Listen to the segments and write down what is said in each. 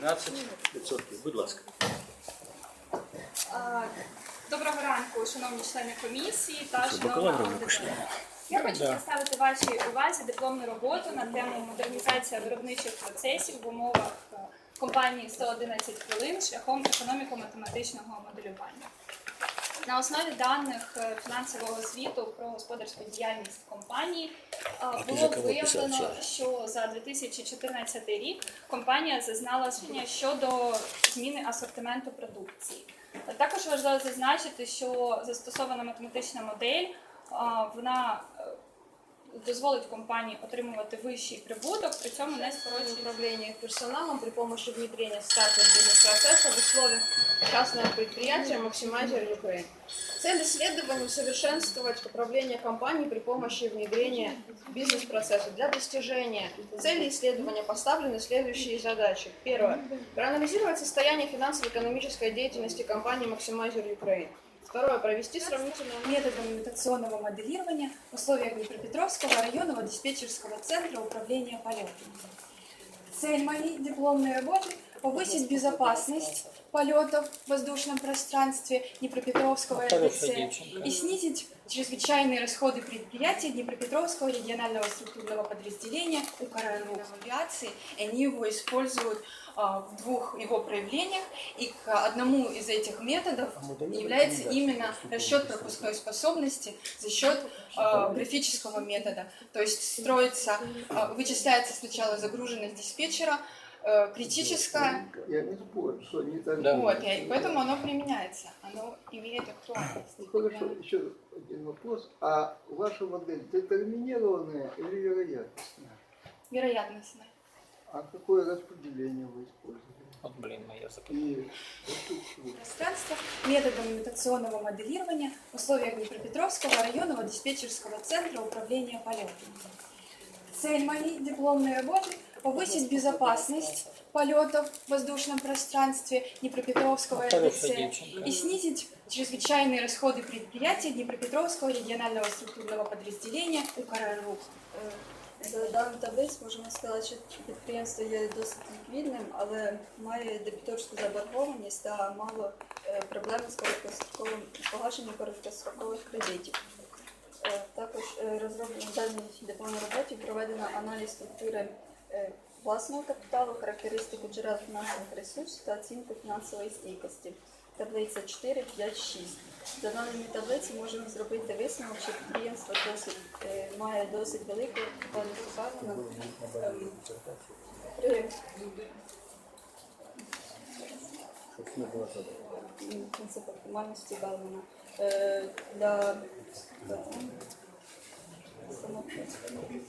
12%. Будь ласка. Доброго ранку, шановні члени комісії та шановна аудиторія. Я хочу представити вашій увазі дипломну роботу на тему модернізація виробничих процесів в умовах е, компанії 111 хвилин шляхом економіко-математичного моделювання. На основі даних е, фінансового звіту про господарську діяльність компанії е, було виявлено, що за 2014 рік компанія зазнала зміни щодо зміни асортименту продукції. Також важливо зазначити, що застосована математична модель вона дозволить компанії отримувати вищий прибуток, при цьому не скорочує управления персоналом при помощи внедрения стартер бизнес-процесса в условиях частного предприятия Maximizer Ukraine. Цель исследования – усовершенствовать управление компанией при помощи внедрения бизнес-процесса. Для достижения цели исследования поставлены следующие задачи. Первое. Проанализировать состояние финансово-экономической деятельности компании Maximizer Ukraine. Второе. Провести сравнительную методом имитационного моделирования в условиях Днепропетровского районного диспетчерского центра управления полетами. Цель моей дипломной работы – повысить безопасность полетов в воздушном пространстве Днепропетровского РДЦ и снизить чрезвычайные расходы предприятия Днепропетровского регионального структурного подразделения УКРРУ авиации. Они его используют а, в двух его проявлениях, и к одному из этих методов является именно расчет пропускной способности за счет а, графического метода. То есть строится, а, вычисляется сначала загруженность диспетчера, э, критическая. Да. вот, и поэтому оно применяется, оно имеет актуальность. Один вопрос. А ваша модель детерминированная или вероятностная? Вероятностно. А какое распределение вы используете? От, блін, моя структуру? пространства методом имитационного моделирования в условиях Днепропетровского районного диспетчерского центра управления полетами. Цель моей дипломной работы – повысить безопасность полетов в воздушном пространстве Днепропетровского РДЦ и снизить чрезвычайные расходы предприятия Днепропетровского регионального структурного подразделения УКРРУ. За дану таблицю можемо сказати, що підприємство є досить ліквідним, але має дебіторську заборгованість та мало е, проблем з короткостроковим погашенням короткострокових кредитів. Е, Також е, розроблено в даній дипломній роботі проведено аналіз структури е, власного капіталу, характеристику джерел фінансових ресурсів та оцінку фінансової стійкості. Таблиця 4, 5, 6. За даними таблиці можемо зробити висновок, що підприємство досить, е, має досить велику кваліфіковану ем, при оптимальності Белмана. Для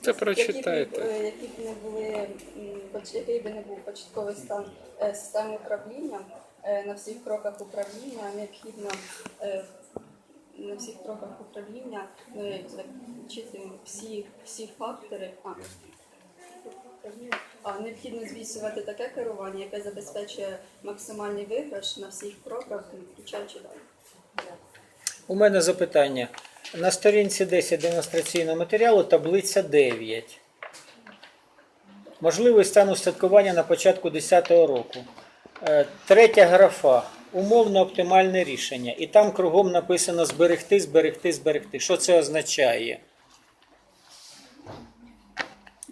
Це які б, прочитайте. е, які б не були, який би не був початковий стан е, системи управління, на всіх кроках управління необхідно е, на всіх кроках управління ми зачитуємо всі, всі фактори. А. Необхідно здійснювати таке керування, яке забезпечує максимальний виграш на всіх кроках, включаючи далі. У мене запитання. На сторінці 10 демонстраційного матеріалу таблиця 9. Можливий стан устаткування на початку 10-го року. Е, Третя графа. Умовно оптимальне рішення. І там кругом написано зберегти, зберегти, зберегти. Що це означає?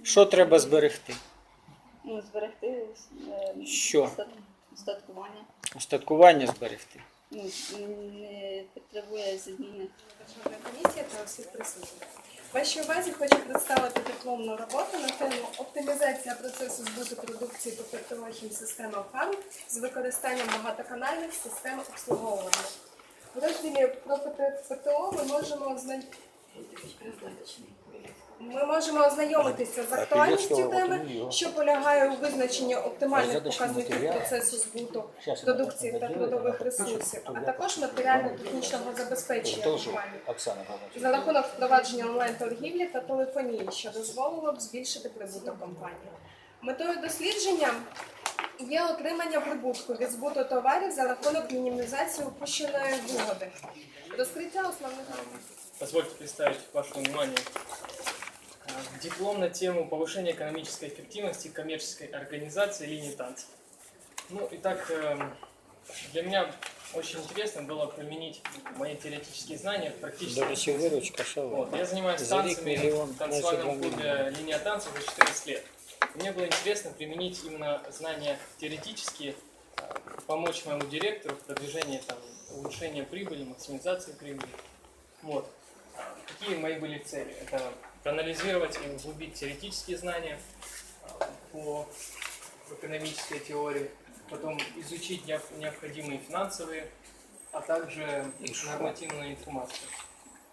Що треба зберегти? Ну, зберегти е, Що? остаткування. Устаткування зберегти. Ну, не потребує зміни. Державна комісія та всіх присутніх. Вашій увазі хочу представити дипломну роботу на тему оптимізація процесу збуту продукції по технологічним системам фарм з використанням багатоканальних систем обслуговування. В розділі про ПТО ми можемо озна- ми можемо ознайомитися з актуальністю теми, що полягає у визначенні оптимальних показників процесу збуту продукції та трудових ресурсів, а також матеріально-технічного забезпечення компанії за рахунок впровадження онлайн-торгівлі та телефонії, що дозволило б збільшити прибуток компанії. Метою дослідження є отримання прибутку від збуту товарів за рахунок мінімізації упущеної вигоди. Розкриття основних. Позвольте представить вашему вниманию э, диплом на тему повышения экономической эффективности коммерческой организации линии танцев. Ну, итак, эм, для меня очень интересно было применить мои теоретические знания в До практическом речі, виручка, що ви? Вот, я занимаюсь танцами миллион, в танцевальном клубе «Линия танца» уже 14 лет. Мне было интересно применить именно знания теоретические, э, помочь моему директору в продвижении там, улучшения прибыли, максимизации прибыли. Вот. Какие мои были цели? Это проанализировать и углубить теоретические знания э, по экономической теории, потом изучить необ- необходимые финансовые, а также нормативную информацию.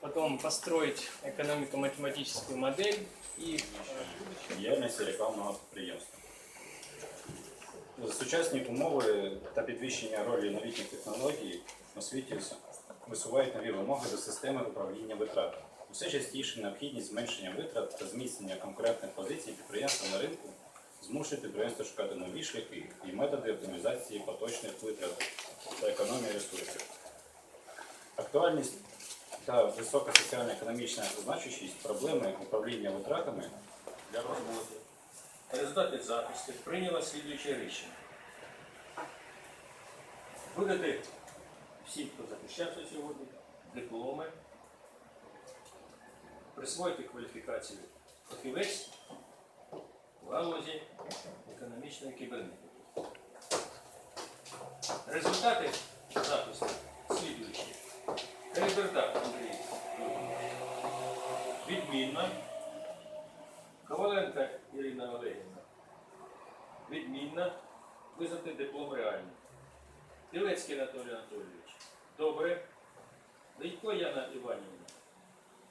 Потом построить экономико-математическую модель и діяльності рекламного підприємства. Сучасні умови та підвищення ролі новітніх технологій у світі Висувають нові вимоги до системи управління витратами. Усе частіше необхідність зменшення витрат та зміцнення конкурентних позицій підприємства на ринку змушує підприємство шукати нові шляхи і методи оптимізації поточних витрат та економії ресурсів. Актуальність та висока соціально-економічна значущість проблеми управління витратами для роботи. В результаті запису прийняло слідуюче рішення. Видати всім, хто захищався сьогодні, дипломи, присвоїти кваліфікацію фахівець в галузі економічної кібернетики. Результати запису слідуючі. Калібердак Андрій відмінно. Коваленко Ірина Олегівна. Відмінна. Визнати диплом реальний. Білецький Анатолій Анатолійович. Добре. Ледько Яна Іванівна.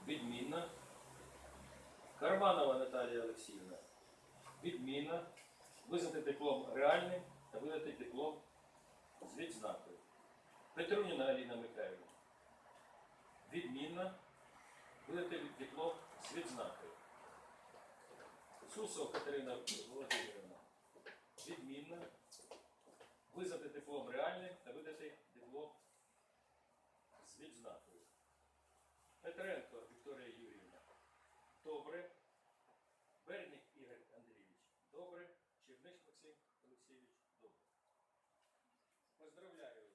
Відмінна. Карманова Наталія Олексіївна. Відмінна. Визнати диплом реальним та видати диплом з відзнакою. Петруніна Аліна Михайлівна. Відмінна. Видати диплом з відзнакою. Сусов Катерина Володимирівна. Відмінна. Визнати диплом реальним та видати диплом з відзнакою. Петренко Вікторія Юріївна. Добре. Бернік Ігор Андрійович. Добре. Черниш Максим Олексійович. Добре. Поздравляю